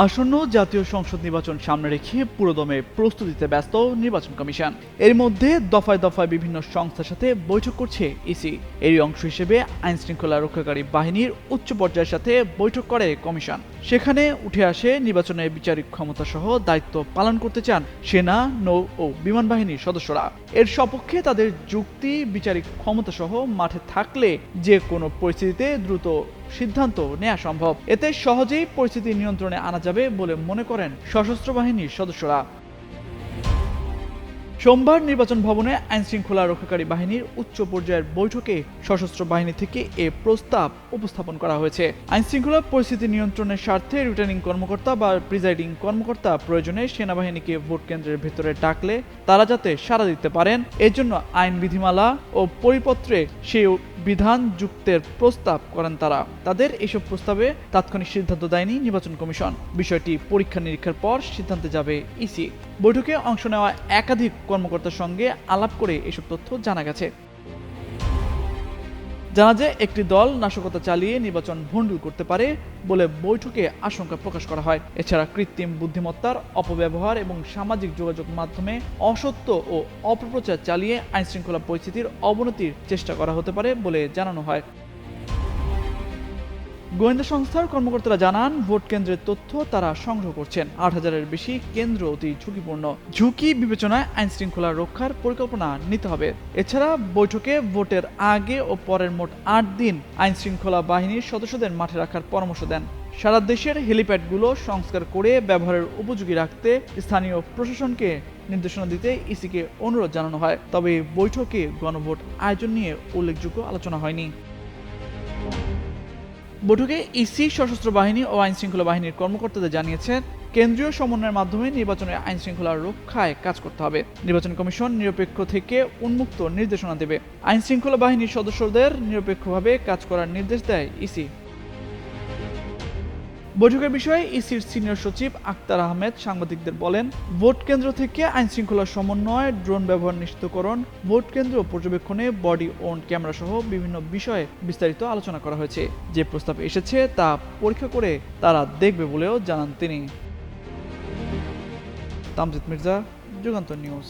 আসন্ন জাতীয় সংসদ নির্বাচন সামনে রেখে পুরোদমে প্রস্তুতিতে ব্যস্ত নির্বাচন কমিশন। এর মধ্যে দফায় দফায় বিভিন্ন সংস্থার সাথে বৈঠক করছে ইসি। এরই অংশ হিসেবে আইন শৃঙ্খলা রক্ষাকারী বাহিনীর উচ্চ পর্যায়ের সাথে বৈঠক করে কমিশন। সেখানে উঠে আসে নির্বাচনের বিচারিক ক্ষমতা সহ দায়িত্ব পালন করতে চান সেনা, নৌ ও বিমান বাহিনীর সদস্যরা। এর সপক্ষে তাদের যুক্তি, বিচারিক ক্ষমতা সহ মাঠে থাকলে যে কোনো পরিস্থিতিতে দ্রুত সিদ্ধান্ত নেওয়া সম্ভব। এতে সহজেই পরিস্থিতি নিয়ন্ত্রণে আনা যাবে বলে মনে করেন সশস্ত্র বাহিনীর সদস্যরা। সোমবার নির্বাচন ভবনে আইন শৃঙ্খলা রক্ষাকারী বাহিনীর উচ্চ পর্যায়ের বৈঠকে সশস্ত্র বাহিনী থেকে এ প্রস্তাব উপস্থাপন করা হয়েছে। আইন শৃঙ্খলা পরিস্থিতি নিয়ন্ত্রণের স্বার্থে রিটার্নিং কর্মকর্তা বা প্রিজাইডিং কর্মকর্তা প্রয়োজনে সেনাবাহিনীকে ভোট কেন্দ্রের ভেতরে ডাকলে তারা যাতে সাড়া দিতে পারেন। এজন্য আইন বিধিমালা ও পরিপত্রে সেই বিধান যুক্তের প্রস্তাব করেন তারা। তাদের এসব প্রস্তাবে তাৎক্ষণিক সিদ্ধান্ত দেয়নি নির্বাচন কমিশন। বিষয়টি পরীক্ষা নিরীক্ষার পর সিদ্ধান্তে যাবে ইসি। বৈঠকে অংশ নেওয়া একাধিক কর্মকর্তার সঙ্গে আলাপ করে এসব তথ্য জানা গেছে। জানা যায় একটি দল নাশকতা চালিয়ে নির্বাচন ভণ্ডুল করতে পারে বলে বৈঠকে আশঙ্কা প্রকাশ করা হয়। এছাড়া কৃত্রিম বুদ্ধিমত্তার অপব্যবহার এবং সামাজিক যোগাযোগ মাধ্যমে অসত্য ও অপপ্রচার চালিয়ে আইনশৃঙ্খলা পরিস্থিতির অবনতির চেষ্টা করা হতে পারে বলে জানানো হয়। গোয়েন্দা সংস্থার কর্মকর্তারা জানান, ভোট কেন্দ্রের তথ্য তারা সংগ্রহ করছেন। আট হাজারের বেশি কেন্দ্র অতি ঝুঁকিপূর্ণ। ঝুঁকি বিবেচনায় আইন শৃঙ্খলা রক্ষার পরিকল্পনা নিতে হবে। এছাড়া বৈঠকে ভোটের আগে ও পরের মোট আট দিন আইন শৃঙ্খলা বাহিনীর সদস্যদের মাঠে রাখার পরামর্শ দেন। সারা দেশের হেলিপ্যাডগুলো সংস্কার করে ব্যবহারের উপযোগী রাখতে স্থানীয় প্রশাসনকে নির্দেশনা দিতে ইসিকে অনুরোধ জানানো হয়। তবে বৈঠকে গণভোট আয়োজন নিয়ে উল্লেখযোগ্য আলোচনা হয়নি। বৈঠকে ইসি, সশস্ত্র বাহিনী ও আইন শৃঙ্খলা বাহিনীর কর্মকর্তাদের জানিয়েছেন, কেন্দ্রীয় সমন্বয়ের মাধ্যমে নির্বাচনের আইন শৃঙ্খলা রক্ষায় কাজ করতে হবে। নির্বাচন কমিশন নিরপেক্ষ থেকে উন্মুক্ত নির্দেশনা দেবে। আইন শৃঙ্খলা বাহিনীর সদস্যদের নিরপেক্ষভাবে কাজ করার নির্দেশ দেয় ইসি। বৈঠকের বিষয়ে ইসির সিনিয়র সচিব আক্তার আহমেদ সাংবাদিকদের বলেন, ভোট কেন্দ্র থেকে আইন শৃঙ্খলা সমন্বয়, ড্রোন ব্যবহার নিশ্চিতকরণ, ভোট কেন্দ্র পর্যবেক্ষণে বডি ওন ক্যামেরা সহ বিভিন্ন বিষয়ে বিস্তারিত আলোচনা করা হয়েছে। যে প্রস্তাব এসেছে তা পরীক্ষা করে তারা দেখবে বলেও জানান তিনি। তামজিদ মির্জা, যুগান্তর নিউজ।